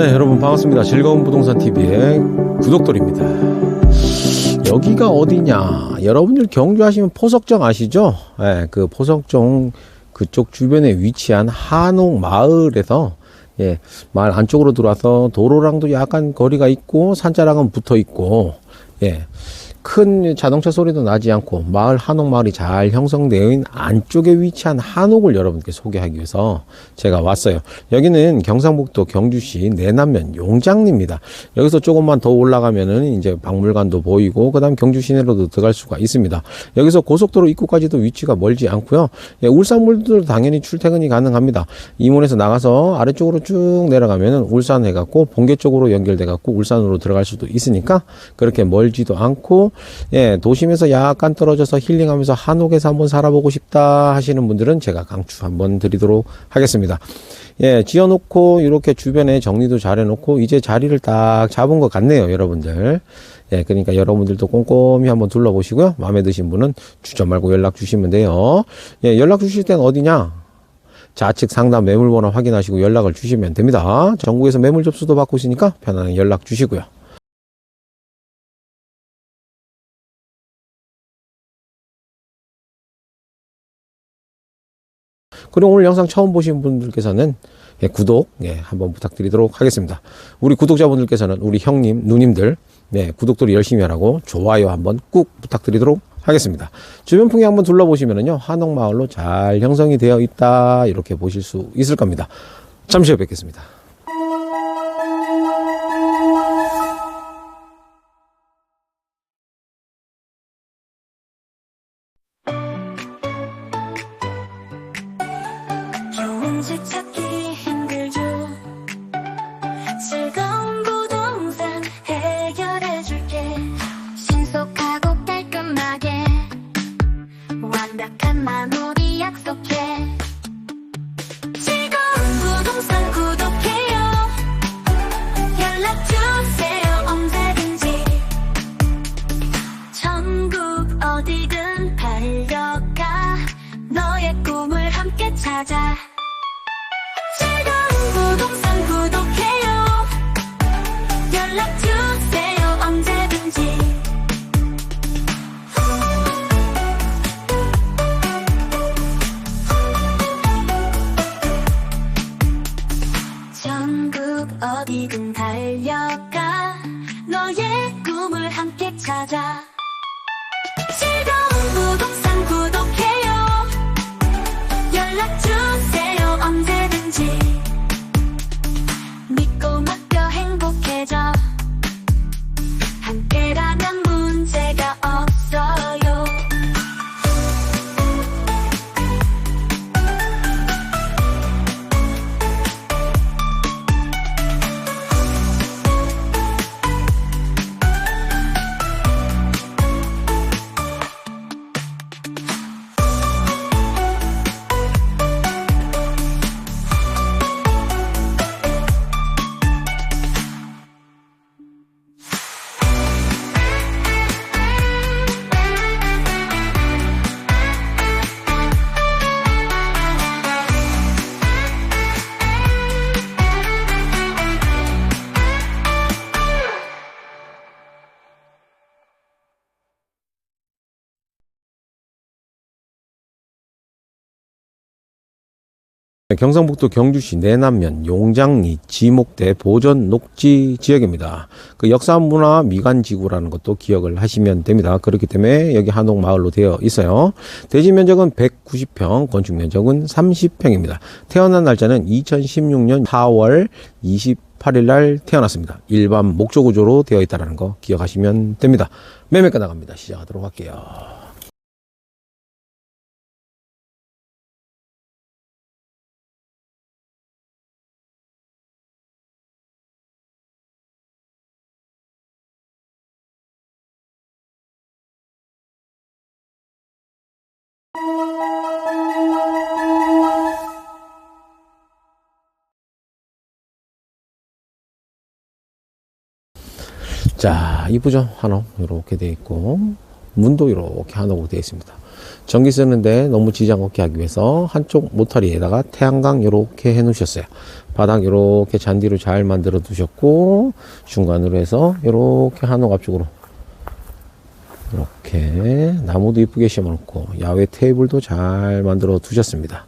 네, 여러분 반갑습니다. 즐거운 부동산 TV의 구독돌입니다. 여기가 어디냐? 여러분들 경주하시면 포석정 아시죠? 예, 그 포석정 그쪽 주변에 위치한 한옥 마을에서 예, 마을 안쪽으로 들어와서 도로랑도 약간 거리가 있고 산자락은 붙어 있고 예. 큰 자동차 소리도 나지 않고 마을 한옥 마을이 잘 형성되어 있는 안쪽에 위치한 한옥을 여러분께 소개하기 위해서 제가 왔어요. 여기는 경상북도 경주시 내남면 용장리입니다. 여기서 조금만 더 올라가면은 이제 박물관도 보이고 그다음 경주 시내로도 들어갈 수가 있습니다. 여기서 고속도로 입구까지도 위치가 멀지 않고요. 예, 울산물도 당연히 출퇴근이 가능합니다. 이문에서 나가서 아래쪽으로 쭉 내려가면은 울산 해갖고 본계 쪽으로 연결돼갖고 울산으로 들어갈 수도 있으니까 그렇게 멀지도 않고 예, 도심에서 약간 떨어져서 힐링하면서 한옥에서 한번 살아보고 싶다 하시는 분들은 제가 강추 한번 드리도록 하겠습니다. 예, 지어놓고 이렇게 주변에 정리도 잘 해놓고 이제 자리를 딱 잡은 것 같네요, 여러분들. 예, 그러니까 여러분들도 꼼꼼히 한번 둘러보시고요. 마음에 드신 분은 주저 말고 연락 주시면 돼요. 예, 연락 주실 땐 어디냐? 좌측 상단 매물번호 확인하시고 연락을 주시면 됩니다. 전국에서 매물 접수도 받고 있으니까 편안하게 연락 주시고요. 그리고 오늘 영상 처음 보신 분들께서는 예, 구독 예, 한번 부탁드리도록 하겠습니다. 우리 구독자분들께서는 우리 형님, 누님들 네, 구독도 열심히 하라고 좋아요 한번 꾹 부탁드리도록 하겠습니다. 주변 풍경 한번 둘러보시면은요 한옥마을로 잘 형성이 되어 있다 이렇게 보실 수 있을 겁니다. 잠시 후에 뵙겠습니다. 찾아. 즐거운 부동산 구독해요. 연락주세요 언제든지. 전국 어디든 달려가 너의 꿈을 함께 찾아 경상북도 경주시 내남면 용장리 지목대 보전 녹지 지역입니다. 그 역사문화 미관지구라는 것도 기억을 하시면 됩니다. 그렇기 때문에 여기 한옥 마을로 되어 있어요. 대지 면적은 190평, 건축 면적은 30평입니다. 태어난 날짜는 2016년 4월 28일 날 태어났습니다. 일반 목조 구조로 되어 있다는 거 기억하시면 됩니다. 매매가 나갑니다. 시작하도록 할게요. 자, 이쁘죠? 한옥 이렇게 되어 있고 문도 이렇게 한옥으로 되어 있습니다. 전기 쓰는데 너무 지장 없게 하기 위해서 한쪽 모터리에다가 태양광 이렇게 해 놓으셨어요. 바닥 이렇게 잔디로 잘 만들어 두셨고 중간으로 해서 이렇게 한옥 앞쪽으로 이렇게 나무도 이쁘게 심어놓고 야외 테이블도 잘 만들어 두셨습니다.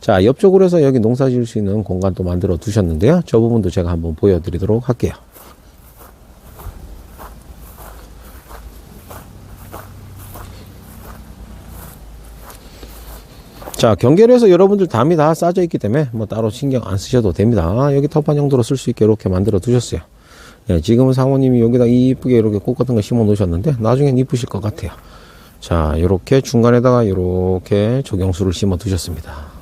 자 옆쪽으로 해서 여기 농사 지을 수 있는 공간도 만들어 두셨는데요. 저 부분도 제가 한번 보여드리도록 할게요. 자, 경계로해서 여러분들 담이 다 싸져 있기 때문에 뭐 따로 신경 안 쓰셔도 됩니다. 여기 텃밭 용도로 쓸 수 있게 이렇게 만들어 두셨어요. 예, 지금은 상호님이 여기다 이쁘게 이렇게 꽃 같은 거 심어 놓으셨는데 나중엔 이쁘실 것 같아요. 자, 이렇게 중간에다가 이렇게 조경수를 심어 두셨습니다.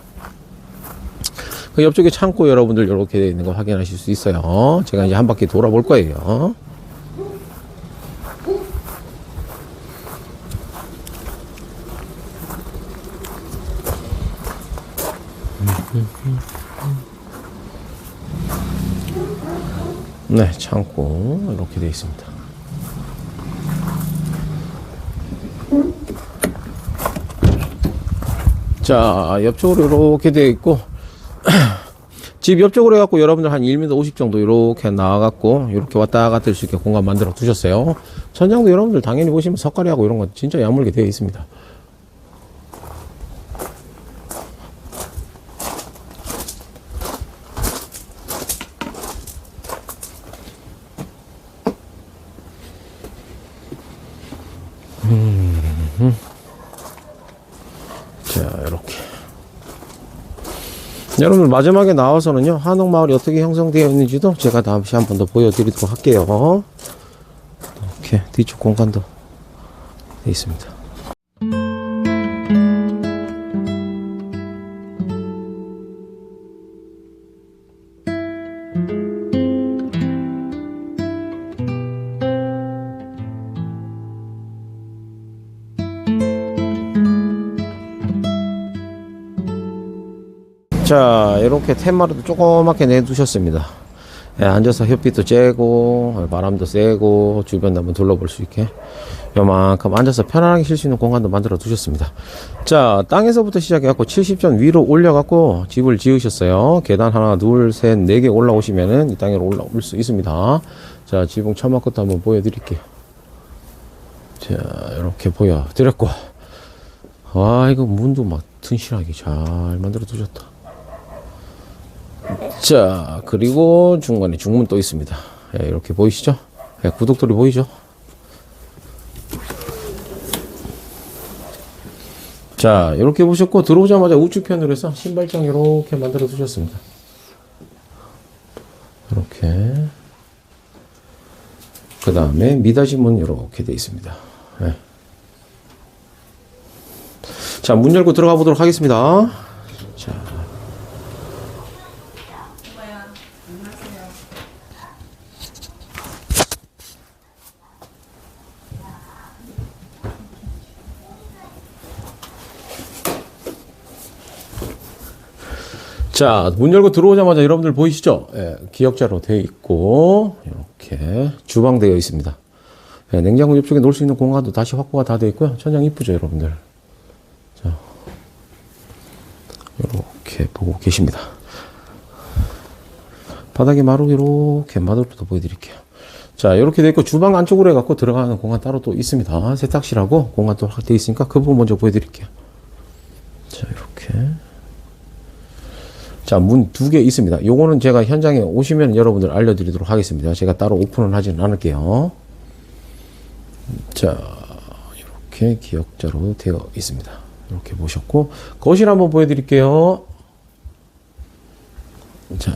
그 옆쪽에 창고 여러분들 이렇게 되어 있는 거 확인하실 수 있어요. 제가 이제 한 바퀴 돌아볼 거예요. 네, 창고 이렇게 되어 있습니다. 자, 옆쪽으로 이렇게 되어 있고 집 옆쪽으로 해갖고 여러분들 한 1m 50 정도 이렇게 나와갖고 이렇게 왔다 갔다 할 수 있게 공간 만들어 두셨어요. 천장도 여러분들 당연히 보시면 석가리하고 이런 거 진짜 야물게 되어 있습니다. 자, 이렇게. 여러분들 마지막에 나와서는요 한옥마을이 어떻게 형성되어 있는지도 제가 다시 한 번 더 보여드리도록 할게요. 이렇게 뒤쪽 공간도 있습니다 자 이렇게 텐마루도 조그맣게 내두셨습니다. 예, 앉아서 햇빛도 쬐고 바람도 쐬고 주변 한번 둘러볼 수 있게 요만큼 앉아서 편안하게 쉴 수 있는 공간도 만들어 두셨습니다. 자 땅에서부터 시작해 갖고 70전 위로 올려 갖고 집을 지으셨어요. 계단 하나 둘셋네 개 올라오시면은 이 땅으로 올라올 수 있습니다. 자 지붕 처마 것도 한번 보여 드릴게요. 자 이렇게 보여 드렸고. 와 이거 문도 막 튼실하게 잘 만들어 두셨다 자, 그리고 중간에 중문 또 있습니다. 예, 이렇게 보이시죠? 예, 구독돌이 보이죠? 자, 이렇게 보셨고, 들어오자마자 우측편으로 해서 신발장 이렇게 만들어 두셨습니다. 이렇게. 그 다음에 미닫이 문 이렇게 돼 있습니다. 예. 자, 문 열고 들어가 보도록 하겠습니다. 자. 자, 문 열고 들어오자마자 여러분들 보이시죠? 예, 기역자로 되어 있고, 이렇게 주방 되어 있습니다. 예, 냉장고 옆쪽에 놓을 수 있는 공간도 다시 확보가 다 되어 있고요. 천장 이쁘죠, 여러분들? 자, 이렇게 보고 계십니다. 바닥에 마루 이렇게 마루도 보여드릴게요. 자, 이렇게 되어 있고, 주방 안쪽으로 해갖고 들어가는 공간 따로 또 있습니다. 세탁실하고 공간 또 되어 있으니까 그 부분 먼저 보여드릴게요. 자, 이렇게. 자, 문 두 개 있습니다. 요거는 제가 현장에 오시면 여러분들 알려드리도록 하겠습니다. 제가 따로 오픈은 하지는 않을게요. 자, 이렇게 기역자로 되어 있습니다. 이렇게 보셨고, 거실 한번 보여드릴게요. 자,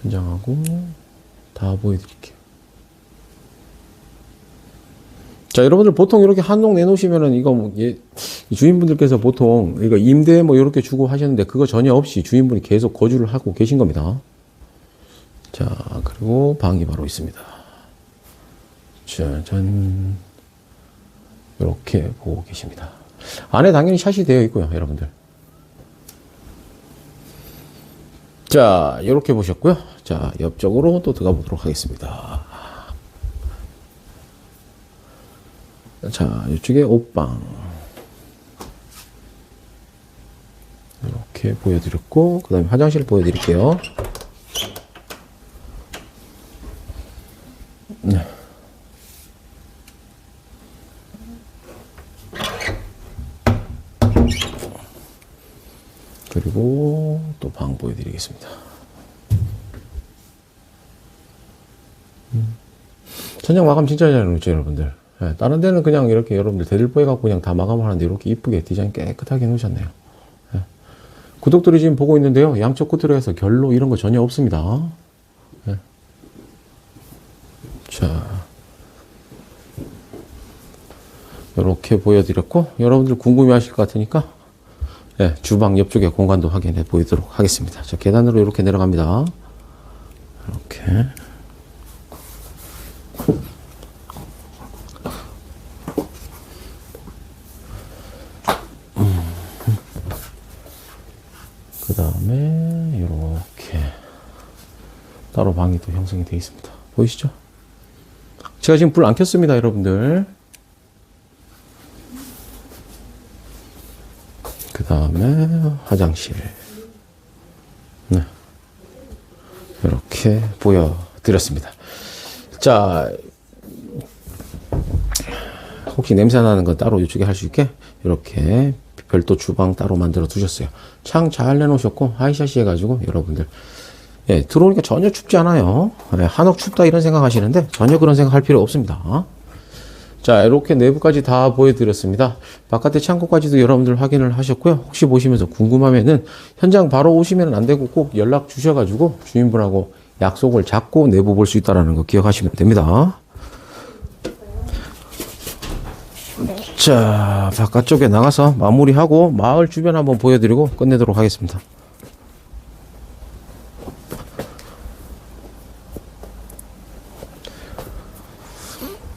천장하고 다 보여드릴게요. 자, 여러분들 보통 이렇게 한동 내놓으시면은 이거 뭐, 예, 이 주인분들께서 보통 이거 임대 뭐 이렇게 주고 하셨는데 그거 전혀 없이 주인분이 계속 거주를 하고 계신 겁니다. 자, 그리고 방이 바로 있습니다. 짜잔. 이렇게 보고 계십니다. 안에 당연히 샷이 되어 있고요, 여러분들. 자, 이렇게 보셨고요. 자, 옆쪽으로 또 들어가 보도록 하겠습니다. 자, 이쪽에 옷방. 이렇게 보여드렸고, 그 다음에 화장실 보여드릴게요. 네. 그리고 또 방 보여드리겠습니다. 천장 마감 진짜 잘 해놓죠, 여러분들. 예, 다른 데는 그냥 이렇게 여러분들 대들보 해갖고 그냥 다 마감을 하는데 이렇게 이쁘게 디자인 깨끗하게 해놓으셨네요. 예. 구독들이 지금 보고 있는데요. 양쪽 끝으로 해서 결로 이런 거 전혀 없습니다. 예. 자. 이렇게 보여드렸고, 여러분들 궁금해 하실 것 같으니까, 예, 주방 옆쪽에 공간도 확인해 보이도록 하겠습니다. 자, 계단으로 이렇게 내려갑니다. 이렇게. 그 다음에 이렇게 따로 방이 또 형성이 되어 있습니다. 보이시죠? 제가 지금 불 안 켰습니다, 여러분들. 그 다음에 화장실. 네. 이렇게 보여드렸습니다. 자, 혹시 냄새 나는 건 따로 이쪽에 할수 있게 이렇게 별도 주방 따로 만들어 두셨어요. 창 잘 내놓으셨고 하이샷이 해가지고 여러분들 예, 들어오니까 전혀 춥지 않아요. 예, 한옥 춥다 이런 생각 하시는데 전혀 그런 생각 할 필요 없습니다. 자, 이렇게 내부까지 다 보여드렸습니다. 바깥에 창고까지도 여러분들 확인을 하셨고요. 혹시 보시면서 궁금하면은 현장 바로 오시면 안 되고 꼭 연락 주셔가지고 주인분하고 약속을 잡고 내부 볼 수 있다는 거 기억하시면 됩니다. 자, 바깥쪽에 나가서 마무리하고 마을 주변 한번 보여드리고 끝내도록 하겠습니다.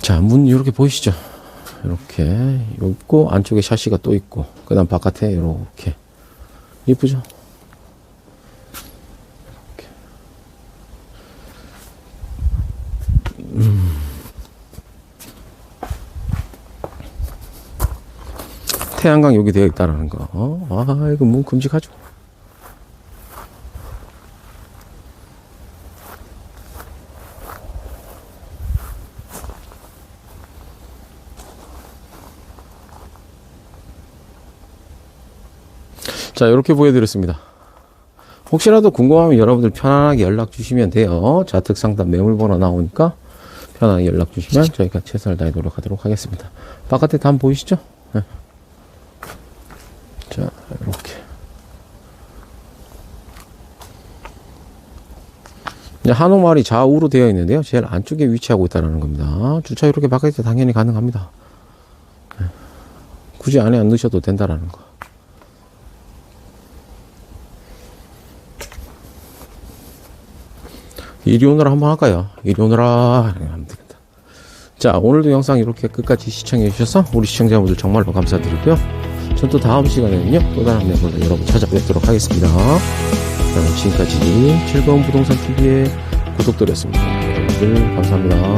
자, 문 이렇게 보이시죠? 이렇게 있고 안쪽에 샤시가 또 있고 그다음 바깥에 이렇게 이쁘죠? 태양광 여기 되어 있다라는 거. 어? 아, 이거 문 큼직하죠? 자, 이렇게 보여드렸습니다. 혹시라도 궁금하면 여러분들 편안하게 연락 주시면 돼요. 자특 상담 매물 번호 나오니까 편안하게 연락 주시면 저희가 최선을 다해 노력하도록 하겠습니다. 바깥에 단 보이시죠? 네. 자, 이렇게. 한옥마을이 좌우로 되어 있는데요. 제일 안쪽에 위치하고 있다는 겁니다. 주차 이렇게 바깥에 당연히 가능합니다. 네. 굳이 안에 안 넣으셔도 된다라는 거. 이리 오너라 한번 할까요? 이리 오너라 하면 되겠다. 자 오늘도 영상 이렇게 끝까지 시청해 주셔서 우리 시청자분들 정말로 감사드리고요. 전 또 다음 시간에는요 또 다른 내용으로 여러분 찾아뵙도록 하겠습니다. 지금까지 즐거운 부동산 TV의 구독들이었습니다. 여러분들 감사합니다.